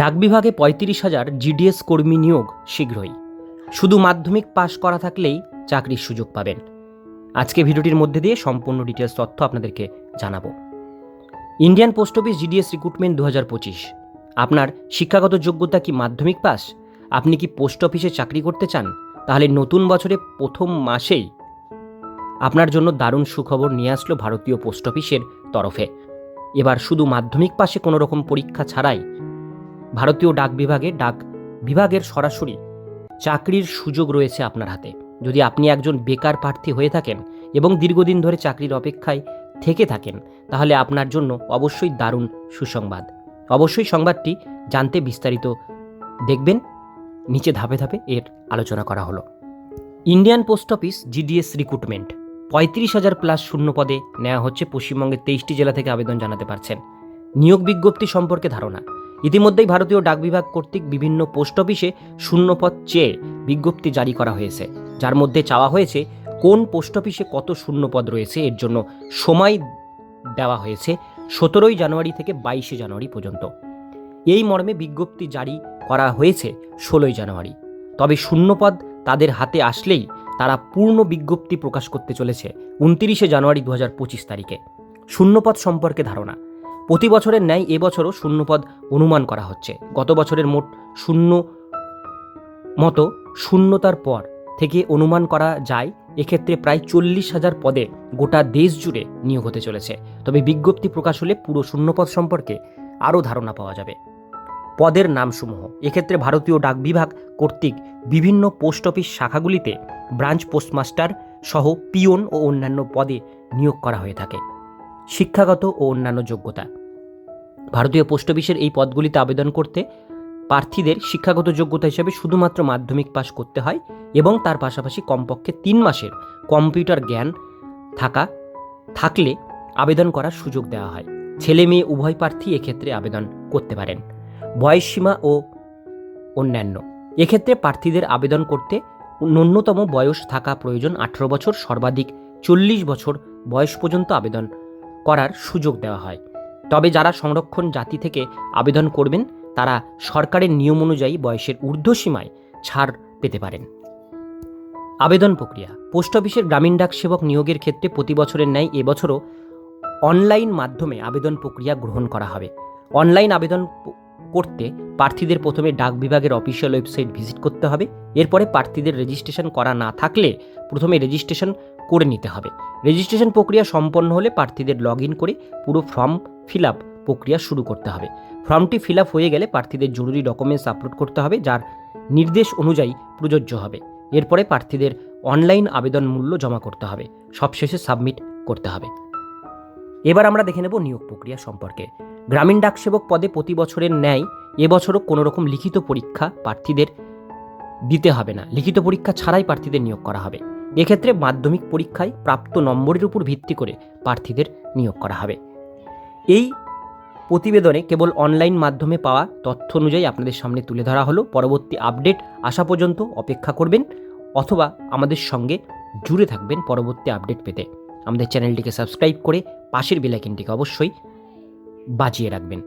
ডাক বিভাগে পঁয়ত্রিশ হাজার জিডিএস কর্মী নিয়োগ শীঘ্রই। শুধু মাধ্যমিক পাশ করা থাকলেই চাকরির সুযোগ পাবেন। আজকে ভিডিওটির মধ্যে দিয়ে সম্পূর্ণ ডিটেলস তথ্য আপনাদেরকে জানাব। Indian post office GDS recruitment দু হাজার পঁচিশ। আপনার শিক্ষাগত যোগ্যতা কি মাধ্যমিক পাস আপনি কি পোস্ট অফিসে চাকরি করতে চান? তাহলে নতুন বছরে প্রথম মাসেই আপনার জন্য দারুণ সুখবর নিয়ে আসলো ভারতীয় পোস্ট অফিসের তরফে। এবার শুধু মাধ্যমিক পাশে কোনো রকম পরীক্ষা ছাড়াই ভারতীয় ডাক বিভাগে ডাক বিভাগের সরাসরি চাকরির সুযোগ রয়েছে আপনার হাতে। যদি আপনি একজন বেকার প্রার্থী হয়ে থাকেন এবং দীর্ঘদিন ধরে চাকরির অপেক্ষায় থেকে থাকেন, তাহলে আপনার জন্য অবশ্যই দারুণ সুসংবাদ। অবশ্যই সংবাদটি জানতে বিস্তারিত দেখবেন। নিচে ধাপে ধাপে এর আলোচনা করা হলো। Indian post office GDS recruitment. পঁয়ত্রিশ হাজার প্লাস শূন্য পদে নেওয়া হচ্ছে পশ্চিমবঙ্গের তেইশটি জেলা থেকে আবেদন জানাতে পারছেন। নিয়োগ বিজ্ঞপ্তি সম্পর্কে ধারণা। ইতিমধ্যেই ভারতীয় ডাক বিভাগ কর্তৃক বিভিন্ন পোস্ট অফিসে শূন্যপদ চেয়ে বিজ্ঞপ্তি জারি করা হয়েছে, যার মধ্যে চাওয়া হয়েছে কোন পোস্ট অফিসে কত শূন্যপদ রয়েছে, এর জন্য সময় দেওয়া হয়েছে সতেরোই জানুয়ারি থেকে বাইশে জানুয়ারি পর্যন্ত। এই মর্মে বিজ্ঞপ্তি জারি করা হয়েছে ষোলোই জানুয়ারি। তবে শূন্যপদ তাদের হাতে আসলেই তারা পূর্ণ বিজ্ঞপ্তি প্রকাশ করতে চলেছে উনতিরিশে জানুয়ারি দু তারিখে। শূন্যপদ সম্পর্কে ধারণা প্রতি বছরের ন্যায় এবছরও শূন্যপদ অনুমান করা হচ্ছে। গত বছরের মোট শূন্য মতো শূন্যতার পর থেকে অনুমান করা যায়, এক্ষেত্রে প্রায় চল্লিশ হাজার পদে গোটা দেশ জুড়ে নিয়োগ হতে চলেছে। তবে বিজ্ঞপ্তি প্রকাশ হলে পুরো শূন্যপদ সম্পর্কে আরও ধারণা পাওয়া যাবে। পদের নামসমূহ। এক্ষেত্রে ভারতীয় ডাক বিভাগ কর্তৃক বিভিন্ন পোস্ট অফিস শাখাগুলিতে ব্রাঞ্চ পোস্টমাস্টার সহ পিয়ন ও অন্যান্য পদে নিয়োগ করা হয়ে থাকে। শিক্ষাগত ও অন্যান্য যোগ্যতা। ভারতীয় পোস্ট অফিসের এই পদগুলিতে আবেদন করতে প্রার্থীদের শিক্ষাগত যোগ্যতা হিসেবে শুধুমাত্র মাধ্যমিক পাশ করতে হয় এবং তার পাশাপাশি কমপক্ষে তিন মাসের কম্পিউটার জ্ঞান থাকা, থাকলে আবেদন করার সুযোগ দেওয়া হয়। ছেলে মেয়ে উভয় প্রার্থী এক্ষেত্রে আবেদন করতে পারেন। বয়সসীমা ও অন্যান্য। এক্ষেত্রে প্রার্থীদের আবেদন করতে ন্যূনতম বয়স থাকা প্রয়োজন আঠেরো বছর, সর্বাধিক চল্লিশ বছর বয়স পর্যন্ত আবেদন করার সুযোগ দেওয়া হয়। তবে যারা সংরক্ষণ জাতি থেকে আবেদন করবেন, তারা সরকারের নিয়ম অনুযায়ী বয়সের ঊর্ধ্বসীমায় ছাড় পেতে পারেন। আবেদন প্রক্রিয়া। পোস্ট অফিসের গ্রামীণ ডাক সেবক নিয়োগের ক্ষেত্রে প্রতি বছরের ন্যায় এবছরও অনলাইন মাধ্যমে আবেদন প্রক্রিয়া গ্রহণ করা হবে। অনলাইন আবেদন করতে প্রার্থীদের প্রথমে ডাক বিভাগের অফিসিয়াল ওয়েবসাইট ভিজিট করতে হবে। এরপরে প্রার্থীদের রেজিস্ট্রেশন করা না থাকলে প্রথমে রেজিস্ট্রেশন করে নিতে হবে। রেজিস্ট্রেশন প্রক্রিয়া সম্পন্ন হলে প্রার্থীদের লগ করে পুরো ফর্ম ফিল আপ প্রক্রিয়া শুরু করতে হবে। ফর্মটি ফিল আপ হয়ে গেলে প্রার্থীদের জরুরি ডকুমেন্টস আপলোড করতে হবে, যার নির্দেশ অনুযায়ী প্রযোজ্য হবে। এরপরে প্রার্থীদের অনলাইন আবেদন মূল্য জমা করতে হবে। সবশেষে সাবমিট করতে হবে। এবার আমরা দেখে নেব নিয়োগ প্রক্রিয়া সম্পর্কে। গ্রামীণ ডাকসেবক পদে প্রতি বছরের ন্যায় এবছরও কোনো রকম লিখিত পরীক্ষা প্রার্থীদের দিতে হবে না। লিখিত পরীক্ষা ছাড়াই প্রার্থীদের নিয়োগ করা হবে। এক্ষেত্রে মাধ্যমিক পরীক্ষায় প্রাপ্ত নম্বরের উপর ভিত্তি করে প্রার্থীদের নিয়োগ করা হবে। এই প্রতিবেদনে কেবল অনলাইন মাধ্যমে পাওয়া তথ্য অনুযায়ী আপনাদের সামনে তুলে ধরা হলো। পরবর্তী আপডেট আসা পর্যন্ত অপেক্ষা করবেন অথবা আমাদের সঙ্গে জুড়ে থাকবেন পরবর্তী আপডেট পেতে। আমাদের চ্যানেলটিকে সাবস্ক্রাইব করে পাশের বেলাইকিনটিকে অবশ্যই বাজিয়ে রাখবেন।